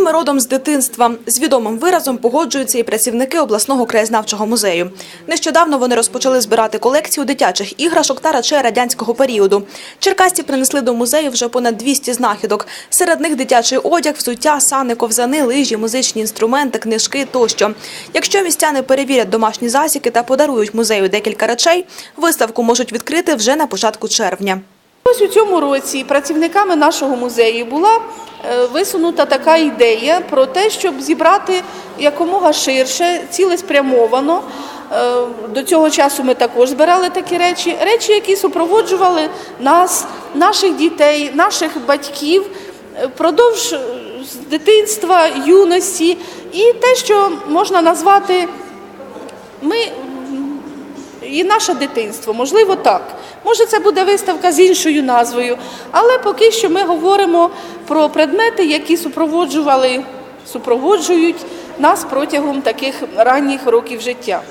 Всі ми родом з дитинства. З відомим виразом погоджуються і працівники обласного краєзнавчого музею. Нещодавно вони розпочали збирати колекцію дитячих іграшок та речей радянського періоду. Черкасці принесли до музею вже понад 200 знахідок. Серед них дитячий одяг, взуття, сани, ковзани, лижі, музичні інструменти, книжки тощо. Якщо містяни перевірять домашні засіки та подарують музею декілька речей, виставку можуть відкрити вже на початку червня. Ось у цьому році працівниками нашого музею була е, висунута така ідея про те, щоб зібрати якомога ширше, цілеспрямовано. Е, До цього часу ми також збирали такі речі, речі, які супроводжували нас, наших дітей, наших батьків е, впродовж дитинства, юності, і те, що можна назвати ми і наше дитинство, можливо, так. Може, це буде виставка з іншою назвою, але поки що ми говоримо про предмети, які супроводжували, супроводжують нас протягом таких ранніх років життя.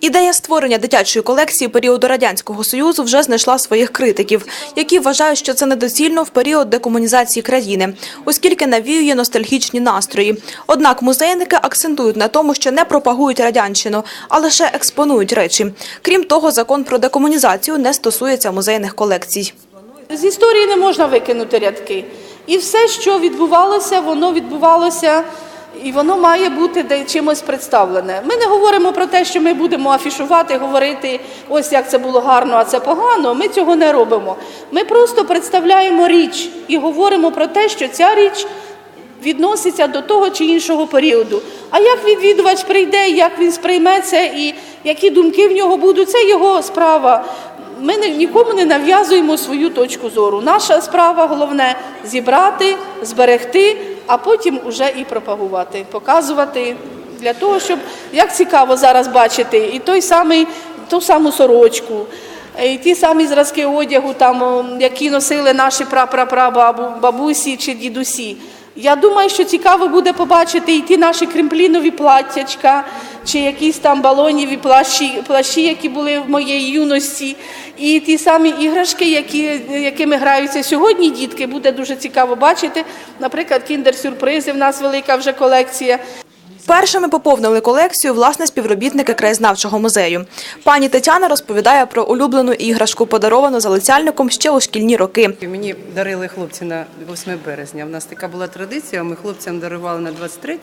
Ідея створення дитячої колекції періоду Радянського Союзу вже знайшла своїх критиків, які вважають, що це недоцільно в період декомунізації країни, оскільки навіює ностальгічні настрої. Однак музейники акцентують на тому, що не пропагують радянщину, а лише експонують речі. Крім того, закон про декомунізацію не стосується музейних колекцій. З історії не можна викинути рядки. І все, що відбувалося, воно відбувалося. І воно має бути де чимось представлене. Ми не говоримо про те, що ми будемо афішувати, говорити, ось як це було гарно, а це погано. Ми цього не робимо. Ми просто представляємо річ і говоримо про те, що ця річ відноситься до того чи іншого періоду. А як відвідувач прийде, як він сприйме це і які думки в нього будуть, це його справа. Ми не- нікому не нав'язуємо свою точку зору. Наша справа головне зібрати, зберегти, а потім уже і пропагувати, показувати для того, щоб як цікаво зараз бачити, і той самий, ту саму сорочку, і ті самі зразки одягу, там, які носили наші прапрапрабабусі чи дідусі. Я думаю, що цікаво буде побачити і ті наші кремплінові платтячка, чи якісь там балоніві плащі, плащі, які були в моїй юності, і ті самі іграшки, які, якими граються сьогодні дітки, буде дуже цікаво бачити. Наприклад, кіндер-сюрпризи в нас велика вже колекція. Першими поповнили колекцію власне співробітники краєзнавчого музею. Пані Тетяна розповідає про улюблену іграшку, подаровану залицяльником ще у шкільні роки. Мені дарили хлопці на 8 березня. У нас така була традиція. Ми хлопцям дарували на 23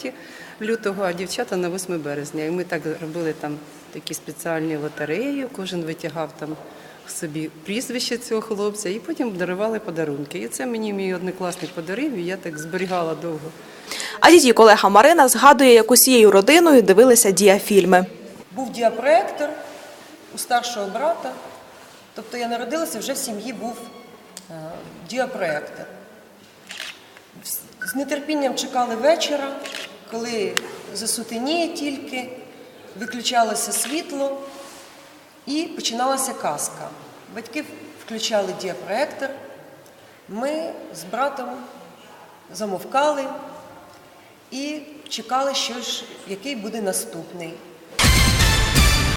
лютого, а дівчата на 8 березня. І ми так робили там такі спеціальні лотереї. Кожен витягав там собі прізвище цього хлопця, і потім дарували подарунки. І це мені мій однокласник подарив, і я так зберігала довго. А її колега Марина згадує, як усією родиною дивилися діафільми. Був діапроектор у старшого брата. Тобто я народилася, вже в сім'ї був е, діапроектор. З- З нетерпінням чекали вечора, коли засутеніє тільки, виключалося світло і починалася казка. Батьки включали діапроектор. Ми з братом замовкали і чекали, що ж, який буде наступний.